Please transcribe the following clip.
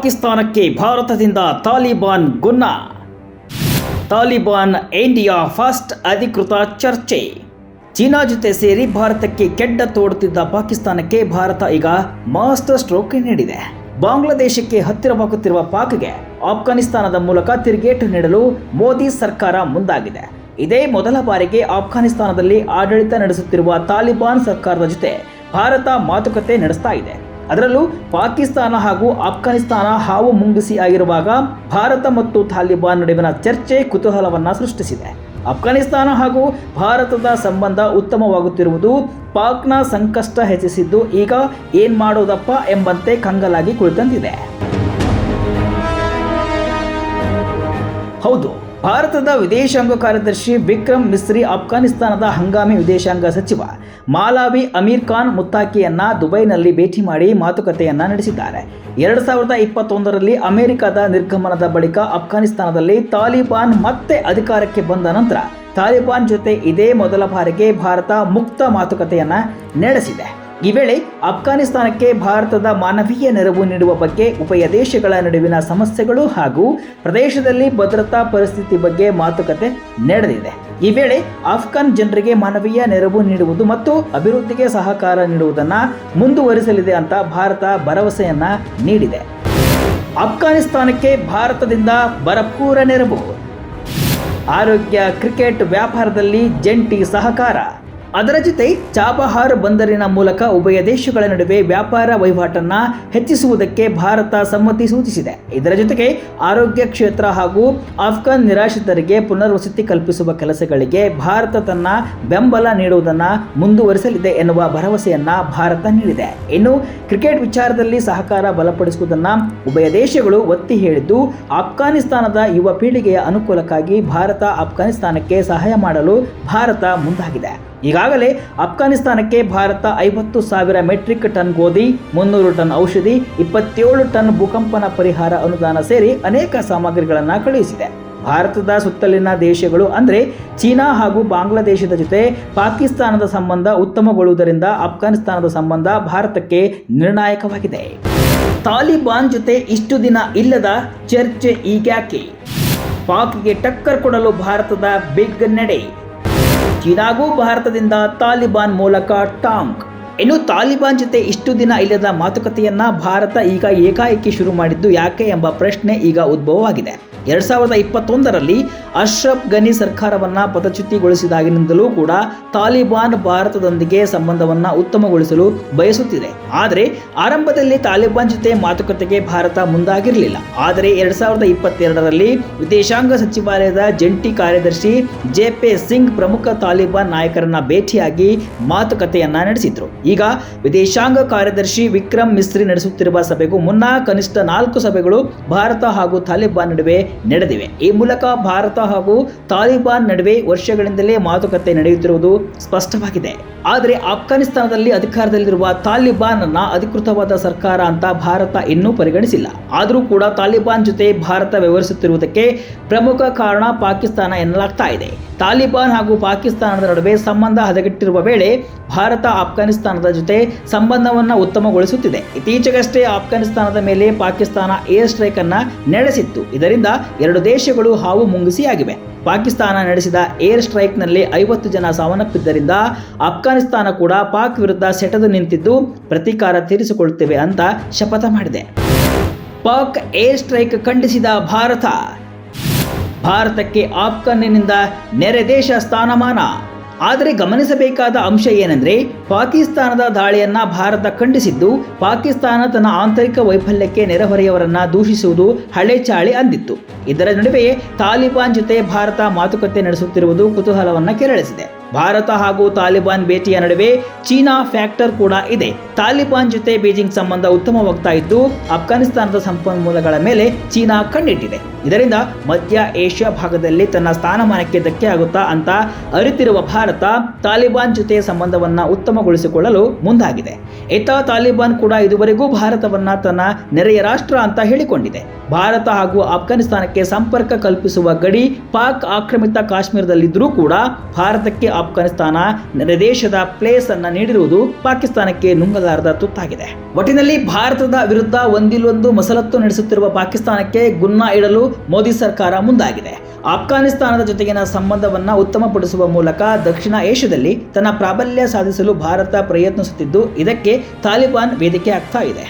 ಪಾಕಿಸ್ತಾನಕ್ಕೆ ಭಾರತದಿಂದ ತಾಲಿಬಾನ್ ಗುನ್ನ. ತಾಲಿಬಾನ್ ಇಂಡಿಯಾ ಫಸ್ಟ್ ಅಧಿಕೃತ ಚರ್ಚೆ. ಚೀನಾ ಜೊತೆ ಸೇರಿ ಭಾರತಕ್ಕೆ ಕೆಡ್ಡ ತೋಡುತ್ತಿದ್ದ ಪಾಕಿಸ್ತಾನಕ್ಕೆ ಭಾರತ ಈಗ ಮಾಸ್ಟರ್ ಸ್ಟ್ರೋಕ್ ನೀಡಿದೆ. ಬಾಂಗ್ಲಾದೇಶಕ್ಕೆ ಹತ್ತಿರವಾಗುತ್ತಿರುವ ಪಾಕ್ಗೆ ಆಫ್ಘಾನಿಸ್ತಾನದ ಮೂಲಕ ತಿರುಗೇಟು ನೀಡಲು ಮೋದಿ ಸರ್ಕಾರ ಮುಂದಾಗಿದೆ. ಇದೇ ಮೊದಲ ಬಾರಿಗೆ ಆಫ್ಘಾನಿಸ್ತಾನದಲ್ಲಿ ಆಡಳಿತ ನಡೆಸುತ್ತಿರುವ ತಾಲಿಬಾನ್ ಸರ್ಕಾರದ ಜೊತೆ ಭಾರತ ಮಾತುಕತೆ ನಡೆಸ್ತಾ ಇದೆ. ಅದರಲ್ಲೂ ಪಾಕಿಸ್ತಾನ ಹಾಗೂ ಆಫ್ಘಾನಿಸ್ತಾನ ಹಾವು ಮುಂಗಿಸಿ ಆಗಿರುವಾಗ ಭಾರತ ಮತ್ತು ತಾಲಿಬಾನ್ ನಡುವಿನ ಚರ್ಚೆ ಕುತೂಹಲವನ್ನು ಸೃಷ್ಟಿಸಿದೆ. ಅಫ್ಘಾನಿಸ್ತಾನ ಹಾಗೂ ಭಾರತದ ಸಂಬಂಧ ಉತ್ತಮವಾಗುತ್ತಿರುವುದು ಪಾಕ್ನ ಸಂಕಷ್ಟ ಹೆಚ್ಚಿಸಿದ್ದು ಈಗ ಏನ್ ಮಾಡೋದಪ್ಪ ಎಂಬಂತೆ ಕಂಗಲಾಗಿ ಕುಳಿತಂತಿದೆ. ಹೌದು. ಭಾರತದ ವಿದೇಶಾಂಗ ಕಾರ್ಯದರ್ಶಿ ವಿಕ್ರಮ್ ಮಿಸ್ರಿ ಅಫ್ಘಾನಿಸ್ತಾನದ ಹಂಗಾಮಿ ವಿದೇಶಾಂಗ ಸಚಿವ ಮಾಲಾವಿ ಅಮೀರ್ ಖಾನ್ ಮುತ್ತಾಕಿಯನ್ನ ದುಬೈನಲ್ಲಿ ಭೇಟಿ ಮಾಡಿ ಮಾತುಕತೆಯನ್ನ ನಡೆಸಿದ್ದಾರೆ. ಎರಡು ಸಾವಿರದ ಇಪ್ಪತ್ತೊಂದರಲ್ಲಿ ಅಮೆರಿಕದ ನಿರ್ಗಮನದ ಬಳಿಕ ಅಫ್ಘಾನಿಸ್ತಾನದಲ್ಲಿ ತಾಲಿಬಾನ್ ಮತ್ತೆ ಅಧಿಕಾರಕ್ಕೆ ಬಂದ ನಂತರ ತಾಲಿಬಾನ್ ಜೊತೆ ಇದೇ ಮೊದಲ ಬಾರಿಗೆ ಭಾರತ ಮುಕ್ತ ಮಾತುಕತೆಯನ್ನ ನಡೆಸಿದೆ. ಈ ವೇಳೆ ಅಫ್ಘಾನಿಸ್ತಾನಕ್ಕೆ ಭಾರತದ ಮಾನವೀಯ ನೆರವು ನೀಡುವ ಬಗ್ಗೆ ಉಭಯ ದೇಶಗಳ ನಡುವಿನ ಸಮಸ್ಯೆಗಳು ಹಾಗೂ ಪ್ರದೇಶದಲ್ಲಿ ಭದ್ರತಾ ಪರಿಸ್ಥಿತಿ ಬಗ್ಗೆ ಮಾತುಕತೆ ನಡೆದಿದೆ. ಈ ವೇಳೆ ಆಫ್ಘಾನ್ ಜನರಿಗೆ ಮಾನವೀಯ ನೆರವು ನೀಡುವುದು ಮತ್ತು ಅಭಿವೃದ್ಧಿಗೆ ಸಹಕಾರ ನೀಡುವುದನ್ನು ಮುಂದುವರಿಸಲಿದೆ ಅಂತ ಭಾರತ ಭರವಸೆಯನ್ನ ನೀಡಿದೆ. ಅಫ್ಘಾನಿಸ್ತಾನಕ್ಕೆ ಭಾರತದಿಂದ ಭರಪೂರ ನೆರವು. ಆರೋಗ್ಯ, ಕ್ರಿಕೆಟ್ ವ್ಯಾಪಾರದಲ್ಲಿ ಜಂಟಿ ಸಹಕಾರ. ಅದರ ಜೊತೆ ಚಾಬಹಾರ್ ಬಂದರಿನ ಮೂಲಕ ಉಭಯ ದೇಶಗಳ ನಡುವೆ ವ್ಯಾಪಾರ ವಹಿವಾಟನ್ನ ಹೆಚ್ಚಿಸುವುದಕ್ಕೆ ಭಾರತ ಸಮ್ಮತಿ ಸೂಚಿಸಿದೆ. ಇದರ ಜೊತೆಗೆ ಆರೋಗ್ಯ ಕ್ಷೇತ್ರ ಹಾಗೂ ಆಫ್ಘಾನ್ ನಿರಾಶ್ರಿತರಿಗೆ ಪುನರ್ವಸತಿ ಕಲ್ಪಿಸುವ ಕೆಲಸಗಳಿಗೆ ಭಾರತ ತನ್ನ ಬೆಂಬಲ ನೀಡುವುದನ್ನು ಮುಂದುವರಿಸಲಿದೆ ಎನ್ನುವ ಭರವಸೆಯನ್ನ ಭಾರತ ನೀಡಿದೆ. ಇನ್ನು ಕ್ರಿಕೆಟ್ ವಿಚಾರದಲ್ಲಿ ಸಹಕಾರ ಬಲಪಡಿಸುವುದನ್ನು ಉಭಯ ದೇಶಗಳು ಒತ್ತಿ ಹೇಳಿದ್ದು, ಆಫ್ಘಾನಿಸ್ತಾನದ ಯುವ ಪೀಳಿಗೆಯ ಅನುಕೂಲಕ್ಕಾಗಿ ಭಾರತ ಆಫ್ಘಾನಿಸ್ತಾನಕ್ಕೆ ಸಹಾಯ ಮಾಡಲು ಭಾರತ ಮುಂದಾಗಿದೆ. ಈಗಾಗಲೇ ಅಫ್ಘಾನಿಸ್ತಾನಕ್ಕೆ ಭಾರತ ಐವತ್ತು ಸಾವಿರ ಮೆಟ್ರಿಕ್ ಟನ್ ಗೋಧಿ, ಮುನ್ನೂರು ಟನ್ ಔಷಧಿ, ಇಪ್ಪತ್ತೇಳು ಟನ್ ಭೂಕಂಪನ ಪರಿಹಾರ ಅನುದಾನ ಸೇರಿ ಅನೇಕ ಸಾಮಗ್ರಿಗಳನ್ನು ಕಳುಹಿಸಿದೆ. ಭಾರತದ ಸುತ್ತಲಿನ ದೇಶಗಳು ಅಂದರೆ ಚೀನಾ ಹಾಗೂ ಬಾಂಗ್ಲಾದೇಶದ ಜೊತೆ ಪಾಕಿಸ್ತಾನದ ಸಂಬಂಧ ಉತ್ತಮಗೊಳ್ಳುವುದರಿಂದ ಅಫ್ಘಾನಿಸ್ತಾನದ ಸಂಬಂಧ ಭಾರತಕ್ಕೆ ನಿರ್ಣಾಯಕವಾಗಿದೆ. ತಾಲಿಬಾನ್ ಜೊತೆ ಇಷ್ಟು ದಿನ ಇಲ್ಲದ ಚರ್ಚೆ ಈಗ್ಯಾಕೆ? ಪಾಕ್ಗೆ ಟಕ್ಕರ್ ಕೊಡಲು ಭಾರತದ ಬಿಗ್ ನಡೆ. ಚೀನಾಗೂ ಭಾರತದಿಂದ ತಾಲಿಬಾನ್ ಮೂಲಕ ಟಾಂಗ್ ಇನ್ನು ತಾಲಿಬಾನ್ ಜೊತೆ ಇಷ್ಟು ದಿನ ಇಲ್ಲದ ಮಾತುಕತೆಯನ್ನ ಭಾರತ ಈಗ ಏಕಾಏಕಿ ಶುರು ಮಾಡಿದ್ದು ಯಾಕೆ ಎಂಬ ಪ್ರಶ್ನೆ ಈಗ ಉದ್ಭವವಾಗಿದೆ. ಎರಡ್ ಸಾವಿರದ ಇಪ್ಪತ್ತೊಂದರಲ್ಲಿ ಅಶ್ರಫ್ ಗನಿ ಸರ್ಕಾರವನ್ನ ಪದಚ್ಯುತಿಗೊಳಿಸಿದಾಗಿನಿಂದಲೂ ಕೂಡ ತಾಲಿಬಾನ್ ಭಾರತದೊಂದಿಗೆ ಸಂಬಂಧವನ್ನ ಉತ್ತಮಗೊಳಿಸಲು ಬಯಸುತ್ತಿದೆ. ಆದರೆ ಆರಂಭದಲ್ಲಿ ತಾಲಿಬಾನ್ ಜೊತೆ ಮಾತುಕತೆಗೆ ಭಾರತ ಮುಂದಾಗಿರಲಿಲ್ಲ. ಆದರೆ ಎರಡು ಸಾವಿರದ ಇಪ್ಪತ್ತೆರಡರಲ್ಲಿ ವಿದೇಶಾಂಗ ಸಚಿವಾಲಯದ ಜಂಟಿ ಕಾರ್ಯದರ್ಶಿ ಜೆ ಪಿ ಸಿಂಗ್ ಪ್ರಮುಖ ತಾಲಿಬಾನ್ ನಾಯಕರನ್ನ ಭೇಟಿಯಾಗಿ ಮಾತುಕತೆಯನ್ನ ನಡೆಸಿದ್ರು. ಈಗ ವಿದೇಶಾಂಗ ಕಾರ್ಯದರ್ಶಿ ವಿಕ್ರಮ್ ಮಿಸ್ರಿ ನಡೆಸುತ್ತಿರುವ ಸಭೆಗೂ ಮುನ್ನ ಕನಿಷ್ಠ ನಾಲ್ಕು ಸಭೆಗಳು ಭಾರತ ಹಾಗೂ ತಾಲಿಬಾನ್ ನಡುವೆ ನಡೆದಿವೆ. ಈ ಮೂಲಕ ಭಾರತ ಹಾಗೂ ತಾಲಿಬಾನ್ ನಡುವೆ ವರ್ಷಗಳಿಂದಲೇ ಮಾತುಕತೆ ನಡೆಯುತ್ತಿರುವುದು ಸ್ಪಷ್ಟವಾಗಿದೆ. ಆದರೆ ಆಫ್ಘಾನಿಸ್ತಾನದಲ್ಲಿ ಅಧಿಕಾರದಲ್ಲಿರುವ ತಾಲಿಬಾನ್ ಅನ್ನ ಅಧಿಕೃತವಾದ ಸರ್ಕಾರ ಅಂತ ಭಾರತ ಇನ್ನೂ ಪರಿಗಣಿಸಿಲ್ಲ. ಆದರೂ ಕೂಡ ತಾಲಿಬಾನ್ ಜೊತೆ ಭಾರತ ವ್ಯವಹರಿಸುತ್ತಿರುವುದಕ್ಕೆ ಪ್ರಮುಖ ಕಾರಣ ಪಾಕಿಸ್ತಾನ ಎನ್ನಲಾಗ್ತಾ ಇದೆ. ತಾಲಿಬಾನ್ ಹಾಗೂ ಪಾಕಿಸ್ತಾನದ ನಡುವೆ ಸಂಬಂಧ ಹದಗೆಟ್ಟಿರುವ ವೇಳೆ ಭಾರತ ಆಫ್ಘಾನಿಸ್ತಾನದ ಜೊತೆ ಸಂಬಂಧವನ್ನು ಉತ್ತಮಗೊಳಿಸುತ್ತಿದೆ. ಇತ್ತೀಚೆಗಷ್ಟೇ ಆಫ್ಘಾನಿಸ್ತಾನದ ಮೇಲೆ ಪಾಕಿಸ್ತಾನ ಏರ್ ಸ್ಟ್ರೈಕ್ ಅನ್ನು ನಡೆಸಿತ್ತು. ಇದರಿಂದ ಎರಡು ದೇಶಗಳು ಹಾವು ಮುಂಗಿಸಿಯಾಗಿವೆ. ಪಾಕಿಸ್ತಾನ ನಡೆಸಿದ ಏರ್ ಸ್ಟ್ರೈಕ್ನಲ್ಲಿ ಐವತ್ತು ಜನ ಸಾವನ್ನಪ್ಪಿದ್ದರಿಂದ ಆಫ್ಘಾನಿಸ್ತಾನ ಕೂಡ ಪಾಕ್ ವಿರುದ್ಧ ಸೆಟೆದು ನಿಂತಿದ್ದು ಪ್ರತೀಕಾರ ತೀರಿಸಿಕೊಳ್ಳುತ್ತೇವೆ ಅಂತ ಶಪಥ ಮಾಡಿದೆ. ಪಾಕ್ ಏರ್ ಸ್ಟ್ರೈಕ್ ಖಂಡಿಸಿದ ಭಾರತ. ಭಾರತಕ್ಕೆ ಆಫ್ಘಾನಿನಿಂದ ನೆರೆ ದೇಶ ಸ್ಥಾನಮಾನ. ಆದರೆ ಗಮನಿಸಬೇಕಾದ ಅಂಶ ಏನೆಂದರೆ, ಪಾಕಿಸ್ತಾನದ ದಾಳಿಯನ್ನ ಭಾರತ ಖಂಡಿಸಿದ್ದು, ಪಾಕಿಸ್ತಾನ ತನ್ನ ಆಂತರಿಕ ವೈಫಲ್ಯಕ್ಕೆ ನೆರೆಹೊರೆಯವರನ್ನ ದೂಷಿಸುವುದು ಹಳೆ ಚಾಳಿ ಅಂದಿತ್ತು. ಇದರ ನಡುವೆ ತಾಲಿಬಾನ್ ಜೊತೆ ಭಾರತ ಮಾತುಕತೆ ನಡೆಸುತ್ತಿರುವುದು ಕುತೂಹಲವನ್ನು ಕೆರಳಿಸಿದೆ. ಭಾರತ ಹಾಗೂ ತಾಲಿಬಾನ್ ಭೇಟಿಯ ನಡುವೆ ಚೀನಾ ಫ್ಯಾಕ್ಟರ್ ಕೂಡ ಇದೆ. ತಾಲಿಬಾನ್ ಜೊತೆ ಬೀಜಿಂಗ್ ಸಂಬಂಧ ಉತ್ತಮವಾಗ್ತಾ ಇದ್ದು ಅಫ್ಘಾನಿಸ್ತಾನದ ಸಂಪನ್ಮೂಲಗಳ ಮೇಲೆ ಚೀನಾ ಕಣ್ಣಿಟ್ಟಿದೆ. ಇದರಿಂದ ಮಧ್ಯ ಏಷ್ಯಾ ಭಾಗದಲ್ಲಿ ತನ್ನ ಸ್ಥಾನಮಾನಕ್ಕೆ ಧಕ್ಕೆ ಆಗುತ್ತಾ ಅಂತ ಅರಿತಿರುವ ಭಾರತ, ತಾಲಿಬಾನ್ ಜೊತೆ ಸಂಬಂಧವನ್ನ ಉತ್ತಮಗೊಳಿಸಿಕೊಳ್ಳಲು ಮುಂದಾಗಿದೆ. ಇತ್ತ ತಾಲಿಬಾನ್ ಕೂಡ ಇದುವರೆಗೂ ಭಾರತವನ್ನ ತನ್ನ ನೆರೆಯ ರಾಷ್ಟ್ರ ಅಂತ ಹೇಳಿಕೊಂಡಿದೆ. ಭಾರತ ಹಾಗೂ ಆಫ್ಘಾನಿಸ್ತಾನಕ್ಕೆ ಸಂಪರ್ಕ ಕಲ್ಪಿಸುವ ಗಡಿ ಪಾಕ್ ಆಕ್ರಮಿತ ಕಾಶ್ಮೀರದಲ್ಲಿದ್ದರೂ ಕೂಡ ಭಾರತಕ್ಕೆ ಆಫ್ಘಾನಿಸ್ತಾನ ದೇಶದ ಪ್ಲೇಸ್ ಅನ್ನ ನೀಡಿರುವುದು ಪಾಕಿಸ್ತಾನಕ್ಕೆ ನುಂಗಲಾರದ ತುತ್ತಾಗಿದೆ. ಒಟ್ಟಿನಲ್ಲಿ ಭಾರತದ ವಿರುದ್ಧ ಒಂದಿಲ್ಲೊಂದು ಮಸಲತ್ತು ನಡೆಸುತ್ತಿರುವ ಪಾಕಿಸ್ತಾನಕ್ಕೆ ಗುನ್ನ ಇಡಲು ಮೋದಿ ಸರ್ಕಾರ ಮುಂದಾಗಿದೆ. ಆಫ್ಘಾನಿಸ್ತಾನದ ಜೊತೆಗಿನ ಸಂಬಂಧವನ್ನ ಉತ್ತಮಪಡಿಸುವ ಮೂಲಕ ದಕ್ಷಿಣ ಏಷ್ಯಾದಲ್ಲಿ ತನ್ನ ಪ್ರಾಬಲ್ಯ ಸಾಧಿಸಲು ಭಾರತ ಪ್ರಯತ್ನಿಸುತ್ತಿದ್ದು, ಇದಕ್ಕೆ ತಾಲಿಬಾನ್ ವೇದಿಕೆ ಆಗ್ತಾ ಇದೆ.